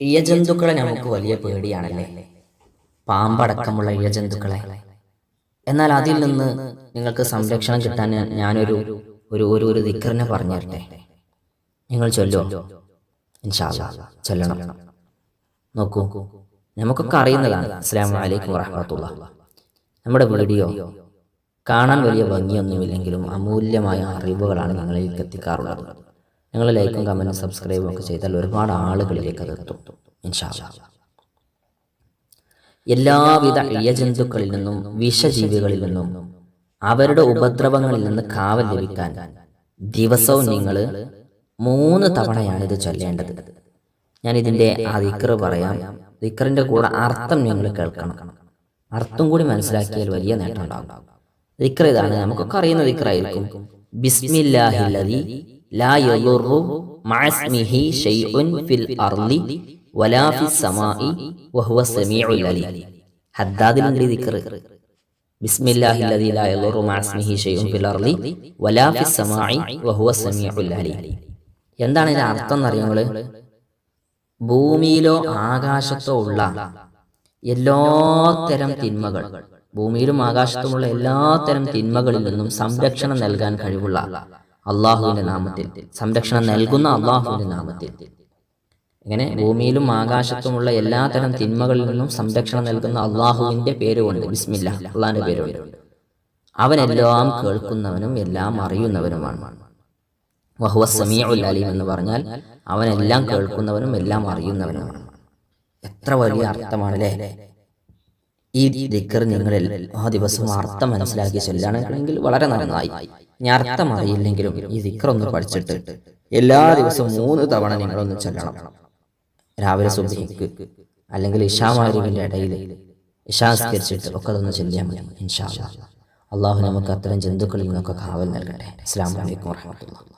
ഇഴജന്തുക്കളെ നമുക്ക് വലിയ പേടിയാണല്ലേ? പാമ്പടക്കമുള്ള ഇഴജന്തുക്കളെ എന്നാൽ അതിൽ നിന്ന് നിങ്ങൾക്ക് സംരക്ഷണം കിട്ടാൻ ഞാനൊരു ഒരു ഒരു ഒരു ദിക്കറിനെ പറഞ്ഞു തരട്ടെ നിങ്ങൾ ചൊല്ലോ ഇൻഷാല്ലാ ചൊല്ലണം. നോക്കൂ. നമുക്കൊക്കെ അറിയുന്നതാണ്. അസ്സാം വലൈക്കും വറഹമത്തുള്ള. നമ്മുടെ വീഡിയോ കാണാൻ വലിയ ഭംഗിയൊന്നുമില്ലെങ്കിലും അമൂല്യമായ അറിവുകളാണ് നിങ്ങളിൽ എത്തിക്കാറുള്ളത്. നിങ്ങൾ ലൈക്കും കമന്റും സബ്സ്ക്രൈബും ഒക്കെ ചെയ്താൽ ഒരുപാട് ആളുകളിലേക്ക് അത് എത്തും. ഇൻഷാല്ലാ എല്ലാവിധ ഇഴജന്തുക്കളിൽ നിന്നും വിഷജീവികളിൽ നിന്നും അവരുടെ ഉപദ്രവങ്ങളിൽ നിന്ന് കാവൽ ലഭിക്കാൻ ദിവസവും നിങ്ങൾ മൂന്ന് തവണയാണ് ഇത് ചൊല്ലേണ്ടത്. ഞാൻ ഇതിന്റെ ആ ദിക്കറ് പറയാം. ദിക്കറിന്റെ കൂടെ അർത്ഥം നിങ്ങൾ കേൾക്കണം. അർത്ഥം കൂടി മനസ്സിലാക്കിയാൽ വലിയ നേട്ടം ഉണ്ടാകും. ദിക്കർ ഇതാണ്. നമുക്കൊക്കെ അറിയുന്ന ദിക്കറായിരിക്കും. എന്താണ് അർത്ഥം എന്നറിയാം ഭൂമിയിലോ ആകാശത്തോ ഉള്ള എല്ലാത്തരം തിന്മകൾ. ഭൂമിയിലും ആകാശത്തുമുള്ള എല്ലാത്തരം തിന്മകളിൽ നിന്നും സംരക്ഷണം നൽകാൻ കഴിവുള്ള അള്ളാഹുവിന്റെ നാമത്തിൽ. സംരക്ഷണം നൽകുന്ന അള്ളാഹുവിന്റെ നാമത്തിൽ. ഇങ്ങനെ ഭൂമിയിലും ആകാശത്തുമുള്ള എല്ലാത്തരം തിന്മകളിൽ നിന്നും സംരക്ഷണം നൽകുന്ന അള്ളാഹുവിന്റെ പേരുകൊണ്ട്. ബിസ്മില്ല. അള്ളാഹിന്റെ പേരുകൊണ്ട് അവനെല്ലാം കേൾക്കുന്നവനും എല്ലാം അറിയുന്നവനുമാണ്. വഹുവ സമീഉൽ അലീം എന്ന് പറഞ്ഞാൽ അവനെല്ലാം കേൾക്കുന്നവനും എല്ലാം അറിയുന്നവനുമാണ്. എത്ര വലിയ അർത്ഥമാണ് അർത്ഥമാണല്ലേ? ഈ ദിക്കർ നിങ്ങളിൽ ആ ദിവസം അർത്ഥം മനസ്സിലാക്കി ചൊല്ലുകയാണെങ്കിൽ വളരെ നന്നായി. ഇനി അർത്ഥം അറിയില്ലെങ്കിലും ഈ ദിക്കർ ഒന്ന് പഠിച്ചിട്ട് എല്ലാ ദിവസവും മൂന്ന് തവണ നിങ്ങളൊന്ന് ചൊല്ലണം. രാവിലെ സുബഹിക്ക് അല്ലെങ്കിൽ ഇഷാമാരിവിന്റെ ഇടയിൽ ഇഷാസ്കരിച്ചിട്ട് ഒക്കെ അതൊന്ന് ചിന്തിയാൽ മതി. ഇൻഷാ അള്ളാഹു നമുക്ക് അത്തരം ജന്തുക്കളിൽ നിന്നൊക്കെ കാവൽ നൽകട്ടെ. അസ്സാം വലൈക്കും വാഹമത്തുള്ള